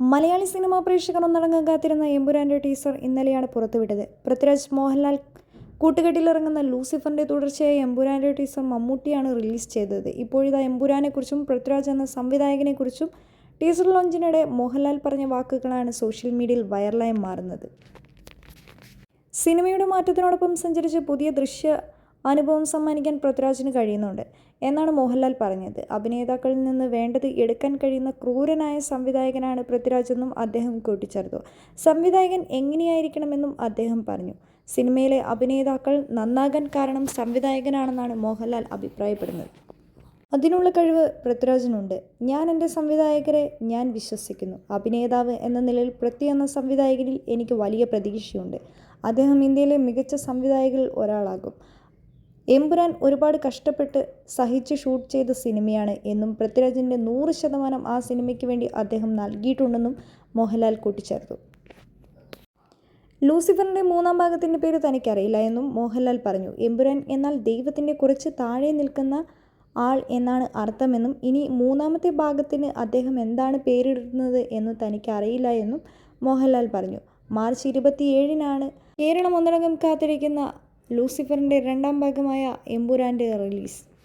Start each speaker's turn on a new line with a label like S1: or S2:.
S1: Malayali cinema പ്രേക്ഷകർ ഒന്നടങ്കം കാത്തിരുന്ന എമ്പുരാന്റെ ടീസർ ഇന്നലെയാണ് പുറത്തുവിട്ടത്. പൃഥ്വിരാജ് മോഹൻലാൽ കൂട്ടുകെട്ടിലിറങ്ങുന്ന ലൂസിഫറിന്റെ തുടർച്ചയായ എമ്പുരാന്റെ ടീസർ മമ്മൂട്ടിയാണ് റിലീസ് ചെയ്തത്. ഇപ്പോഴിതാ എമ്പുരാനെക്കുറിച്ചും പൃഥ്വിരാജ് എന്ന സംവിധായകനെക്കുറിച്ചും ടീസർ ലോഞ്ചിനിടെ മോഹൻലാൽ പറഞ്ഞ വാക്കുകളാണ് സോഷ്യൽ മീഡിയയിൽ വൈറലായി മാറുന്നത്. സിനിമയുടെ മാറ്റത്തിനോടൊപ്പം സഞ്ചരിച്ച് പുതിയ ദൃശ്യ അനുഭവം സമ്മാനിക്കാൻ പൃഥ്വിരാജിന് കഴിയുന്നുണ്ട്. എന്നാണ് മോഹൻലാൽ പറഞ്ഞത്. അഭിനേതാക്കളിൽ നിന്ന് വേണ്ടത് എടുക്കാൻ കഴിയുന്ന ക്രൂരനായ സംവിധായകനാണ് പൃഥ്വിരാജ് എന്നും അദ്ദേഹം കൂട്ടിച്ചേർത്തു. സംവിധായകൻ എങ്ങനെയായിരിക്കണമെന്നും അദ്ദേഹം പറഞ്ഞു. സിനിമയിലെ അഭിനേതാക്കൾ നന്നാകാൻ കാരണം സംവിധായകനാണെന്നാണ് മോഹൻലാൽ അഭിപ്രായപ്പെടുന്നത്. അതിനുള്ള കഴിവ് പൃഥ്വിരാജിനുണ്ട്. ഞാൻ എന്റെ സംവിധായകരെ ഞാൻ വിശ്വസിക്കുന്നു. അഭിനേതാവ് എന്ന നിലയിൽ പൃഥ്വി എന്ന സംവിധായകനിൽ എനിക്ക് വലിയ പ്രതീക്ഷയുണ്ട്. അദ്ദേഹം ഇന്ത്യയിലെ മികച്ച സംവിധായകരിൽ ഒരാളാകും. എമ്പുരാൻ ഒരുപാട് കഷ്ടപ്പെട്ട് സഹിച്ച് ഷൂട്ട് ചെയ്ത സിനിമയാണ് എന്നും പൃഥ്വിരാജിന്റെ നൂറ് ശതമാനം ആ സിനിമയ്ക്ക് വേണ്ടി അദ്ദേഹം നൽകിയിട്ടുണ്ടെന്നും മോഹൻലാൽ കൂട്ടിച്ചേർത്തു. ലൂസിഫറിന്റെ മൂന്നാം ഭാഗത്തിന്റെ പേര് തനിക്കറിയില്ല എന്നും മോഹൻലാൽ പറഞ്ഞു. എമ്പുരാൻ എന്നാൽ ദൈവത്തിന്റെ കുറച്ച് താഴെ നിൽക്കുന്ന ആൾ എന്നാണ് അർത്ഥമെന്നും ഇനി മൂന്നാമത്തെ ഭാഗത്തിന് അദ്ദേഹം എന്താണ് പേരിടുന്നത് എന്ന് തനിക്കറിയില്ല എന്നും മോഹൻലാൽ പറഞ്ഞു. മാർച്ച് ഇരുപത്തിയേഴിനാണ് കേരളം ഒന്നടങ്കം കാത്തിരിക്കുന്ന ലൂസിഫറിന്റെ രണ്ടാം ഭാഗമായ എമ്പുരാന്റെ റിലീസ്.